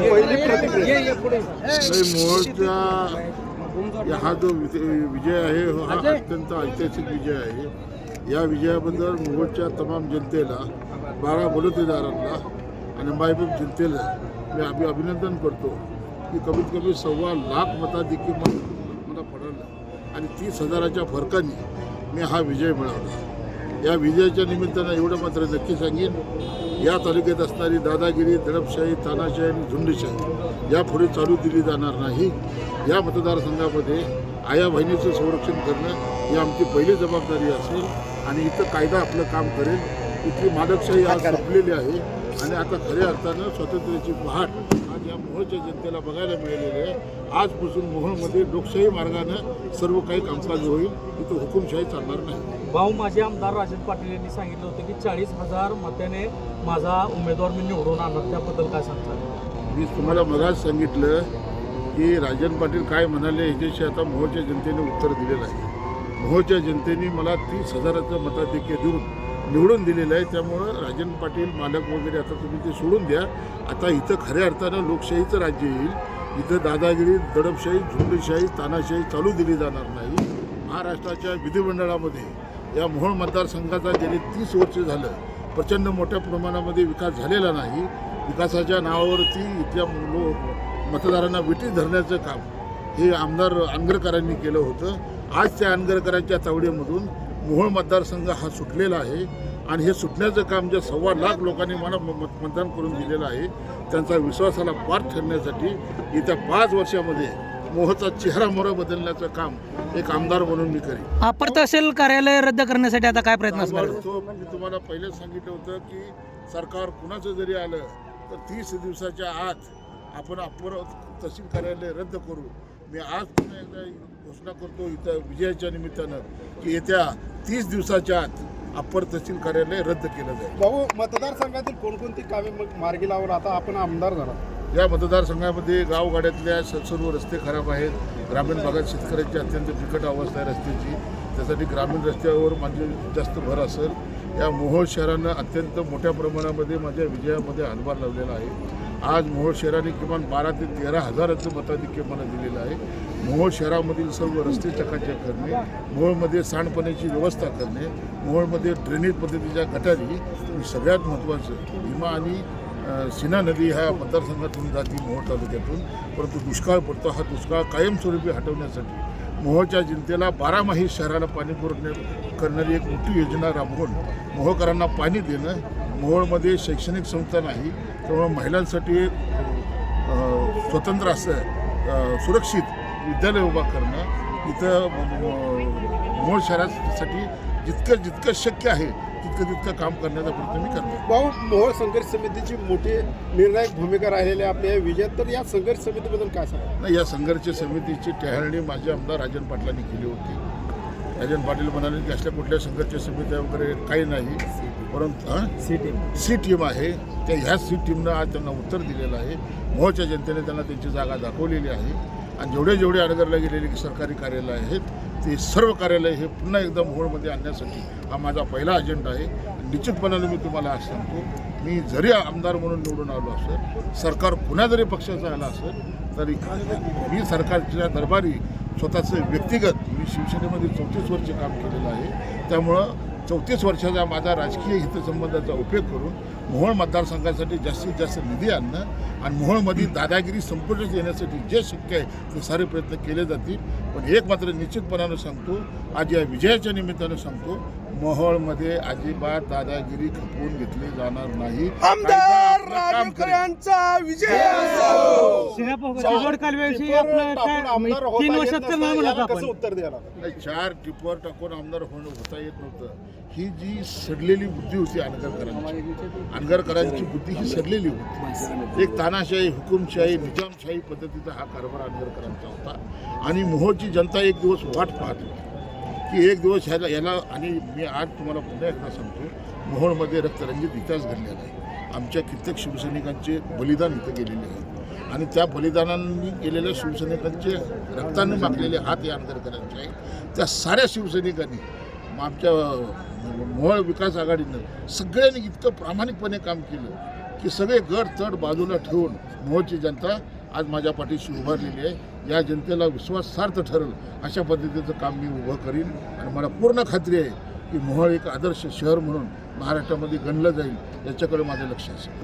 पहिली प्रतिक्रिया. हा जो विजय विजय आहे हा अत्यंत ऐतिहासिक विजय आहे. या विजयाबद्दल मोहोळच्या तमाम जनतेला बारा बलुतेदारांना आणि मायबाप जनतेला मी अभि अभिनंदन करतो की कमीत कमी सव्वा लाख मताधिक्य मला मला पडलं आणि तीस हजाराच्या फरकाने मी हा विजय मिळवला. या विजयाच्या निमित्तानं एवढं मात्र नक्की सांगेन या तालुक्यात असणारी दादागिरी दडपशाही तानाशाही आणि झुंडशाही यापुढे चालू दिली जाणार नाही. या मतदारसंघामध्ये आया बहिणीचं संरक्षण करणं ही आमची पहिली जबाबदारी असेल आणि इथं कायदा आपलं काम करेल. इथली मालकशाही आज संपलेली आहे. आणि आता खऱ्या अर्थानं स्वातंत्र्याची पहाट आज या मोहोळच्या जनतेला बघायला मिळालेली आहे. आजपासून मोहोळमध्ये लोकशाही मार्गानं सर्व काही कामकाज होईल. इथं हुकुमशाही चालणार नाही. भाऊ माझे आमदार राजन पाटील यांनी सांगितलं होतं की चाळीस हजार मताने माझा उमेदवार मी निवडून आणणार. त्याबद्दल काय सांगता मी तुम्हाला मगाच सांगितलं की राजन पाटील काय म्हणाले ह्याच्याशी आता मोहोळच्या जनतेने उत्तर दिलेलं आहे. मोहोळच्या जनतेने मला तीस हजाराचं मताधिक्य देऊन निवडून दिलेलं आहे. त्यामुळं राजन पाटील मालक वगैरे आता तुम्ही ते सोडून द्या. आता इथं खऱ्या अर्थानं लोकशाहीचं राज्य येईल. इथं दादागिरी दडपशाही झुंडशाही तानाशाही चालू दिली जाणार नाही. महाराष्ट्राच्या विधिमंडळामध्ये या मोहोळ मतदारसंघाचा गेली तीस वर्ष झालं प्रचंड मोठ्या प्रमाणामध्ये विकास झालेला नाही. विकासाच्या नावावरती इथल्या लोक मतदारांना विटी धरण्याचं काम हे आमदार अनगरकरांनी केलं होतं. आज त्या अनगरकरांच्या तावडीमधून मोहोळ मतदारसंघ हा सुटलेला आहे आणि हे सुटण्याचं काम जे सव्वा लाख लोकांनी मला मतदान करून दिलेलं आहे त्यांचा विश्वासाला पार ठरण्यासाठी येत्या पाच वर्षामध्ये मोहचा चेहरा मोहरा बदलण्याचं काम एक आमदार म्हणून मी करेन. अपर तहसील कार्यालय रद्द करण्यासाठी आता काय प्रयत्न असणार? मी तुम्हाला पहिलेच सांगितलं होतं की सरकार कुणाचं जरी आलं तर तीस दिवसाच्या आत आपण अपर तहसील कार्यालय रद्द करू. मी आज पुन्हा एकदा घोषणा करतो इथं विजयाच्या निमित्तानं की येत्या तीस दिवसाच्या आत अप्पर तहसील कार्यालय रद्द केलं जाईल. भाऊ मतदारसंघातील कोणकोणती कामे मग मार्गी लावून आता आपण आमदार झाला? या मतदारसंघामध्ये गावगाड्यातल्या सर्व रस्ते खराब आहेत. ग्रामीण भागात शेतकऱ्यांची अत्यंत बिकट अवस्था आहे रस्त्याची. त्यासाठी ग्रामीण रस्त्यावर माझे जास्त भर असेल. या मोहोळ शहरानं अत्यंत मोठ्या प्रमाणामध्ये माझ्या विजयामध्ये हातभार लावलेला आहे. आज मोहोळ शहराने किमान बारा ते तेरा हजाराचं मताधिक्य मला दिलेलं आहे. मोहोळ शहरामधील सर्व रस्ते चकाचक करणे मोहोळमध्ये सांडपाण्याची व्यवस्था करणे मोहोळमध्ये ड्रेनेज पद्धतीच्या गटारी सगळ्यात महत्त्वाचं. भीमा आणि अ, सिना नदी ह्या मतदारसंघातून जाती मोहोळ तालुक्यातून. परंतु दुष्काळ पडतो. हा दुष्काळ कायमस्वरूपी हटवण्यासाठी मोहोळच्या जनतेला बारामाही शहराला पाणी पुरवण्या करणारी एक मोठी योजना राबवून मोहोळकरांना पाणी देणं मोहोळमध्ये शैक्षणिक संस्था नाही त्यामुळे महिलांसाठी स्वतंत्र असं सुरक्षित विद्यालय उभा करणं इथं म- म- मोहोळ शहरासाठी जितकं जितकं शक्य आहे तितकं तितकं काम करण्याचा प्रयत्न मी करतो भाऊ मोहोळ संघर्ष समितीची मोठी निर्णायक भूमिका राहिलेली आहे आपल्या या विजयात. तर या संघर्ष समितीबद्दल काय सांगा नाही या संघर्ष समितीची टहळणी माझे आमदार राजन पाटलांनी केली होती. राजन पाटील म्हणाले की असल्या कुठल्या संघर्ष समित्या वगैरे काही नाही. परंतु सी टीम. सी टीम आहे. त्या ह्या सी टीमनं आज त्यांना उत्तर दिलेलं आहे. मोहच्या जनतेने त्यांना त्यांची जागा दाखवलेली आहे. आणि जेवढे जेवढे अडगरला गेलेले सरकारी कार्यालय आहेत ते सर्व कार्यालय हे पुन्हा एकदा मोहोळमध्ये आणण्यासाठी हा माझा पहिला अजेंडा आहे. निश्चितपणाने मी तुम्हाला आज सांगतो मी जरी आमदार म्हणून निवडून आलो असेल सरकार कुणा जरी पक्षाचं आलं असेल तरी मी सरकारच्या दरबारी स्वतःचं व्यक्तिगत मी शिवसेनेमध्ये चौतीस वर्ष काम केलेलं आहे. त्यामुळं चौतीस वर्षाचा माझा राजकीय हितसंबंधाचा उपयोग करून मोहोळ मतदारसंघासाठी जास्तीत जास्त निधी आणणं आणि मोहोळमध्ये दादागिरी संपुष्टात येण्यासाठी जे शक्य आहे ते सारे प्रयत्न केले जातील. पण एक मात्र निश्चितपणानं सांगतो आज या विजयाच्या निमित्तानं सांगतो मोहोळमध्ये अजिबात दादागिरी खपवून घेतली जाणार नाही. कालव्याविषयी आपलं काय तीन वर्षात म्हणत आपण. उत्तर द्यायला नाही, चार टिप्पर टाकून आमदार होणं होता येत नव्हतं. ही जी सडलेली बुद्धी होती अनगरकरांची अनगरकरांची बुद्धी ही सडलेली होती. एक तानाशाही हुकुमशाही निजामशाही पद्धतीचा हा कारभार अनगरकरांचा होता. आणि मोहोळची जनता एक दिवस वाट पाहत होती. की एक दिवस ह्याला याला आणि मी आज तुम्हाला पुन्हा एकदा सांगतो मोहोळमध्ये रक्तरंजित इतिहास घडलेला आहे. आमच्या कित्येक शिवसैनिकांचे बलिदान इथं गेलेले आहे. आणि त्या बलिदानांनी केलेल्या शिवसैनिकांचे रक्ताने मागलेले हात या आंबेडकरांचे आहेत. त्या साऱ्या शिवसैनिकांनी आमच्या मोहळ विकास आघाडीनं सगळ्यांनी इतकं प्रामाणिकपणे काम केलं की सगळे गड चढ बाजूला ठेवून मोहची जनता आज माझ्या पाठीशी उभारलेली आहे. या जनतेला विश्वासार्थ ठरेल अशा पद्धतीचं काम मी उभं करीन. आणि मला पूर्ण खात्री आहे की मोहळ एक आदर्श शहर म्हणून महाराष्ट्रामध्ये गणलं जाईल. याच्याकडे माझं लक्ष असेल.